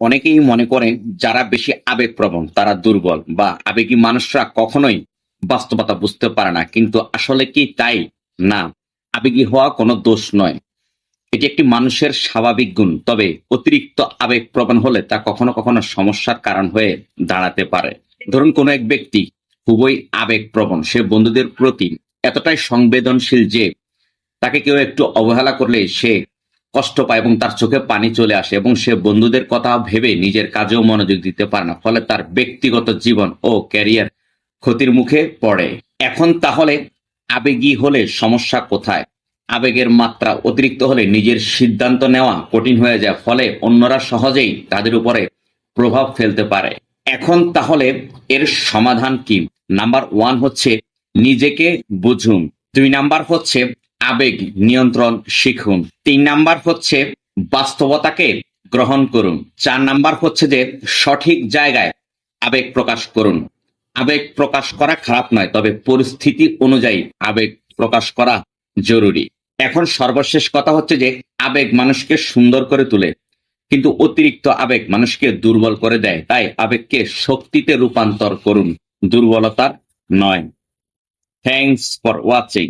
অনেকেই মনে করেন যারা বেশি আবেগপ্রবণ, তারা দুর্বল বা আবেগী মানুষরা কখনোই বাস্তবতা বুঝতে পারে না। কিন্তু আসলে কি তাই? না, আবেগী হওয়া কোনো দোষ নয়। এটি একটি মানুষের স্বাভাবিক গুণ, তবে অতিরিক্ত আবেগপ্রবণ হলে তা কখনো কখনো সমস্যার কারণ হয়ে দাঁড়াতে পারে। ধরুন, কোনো এক ব্যক্তি খুবই আবেগপ্রবণ, সে বন্ধুদের প্রতি এতটাই সংবেদনশীল যে তাকে কেউ একটু অবহেলা করলে সে কষ্ট পায় এবং তার চোখে পানি চলে আসে এবং সে বন্ধুদের কথা ভেবে নিজের কাজেও মনোযোগ দিতে পারে না, ফলে তার ব্যক্তিগত জীবন ও ক্যারিয়ার ক্ষতির মুখে পড়ে। এখন তাহলে আবেগী হলে সমস্যা কোথায়? আবেগের মাত্রা অতিরিক্ত হলে নিজের সিদ্ধান্ত নেওয়া কঠিন হয়ে যায়, ফলে অন্যরা সহজেই তাদের উপরে প্রভাব ফেলতে পারে। এখন তাহলে এর সমাধান কি? নাম্বার ওয়ান হচ্ছে নিজেকে বুঝুন। দুই নাম্বার হচ্ছে আবেগ নিয়ন্ত্রণ শিখুন। তিন নাম্বার হচ্ছে বাস্তবতাকে গ্রহণ করুন। চার নাম্বার হচ্ছে যে সঠিক জায়গায় আবেগ প্রকাশ করুন। আবেগ প্রকাশ করা খারাপ নয়, তবে পরিস্থিতি অনুযায়ী আবেগ প্রকাশ করা জরুরি। এখন সর্বশেষ কথা হচ্ছে যে আবেগ মানুষকে সুন্দর করে তোলে, কিন্তু অতিরিক্ত আবেগ মানুষকে দুর্বল করে দেয়। তাই আবেগকে শক্তিতে রূপান্তর করুন। দুর্বলতার নয়। Thanks for watching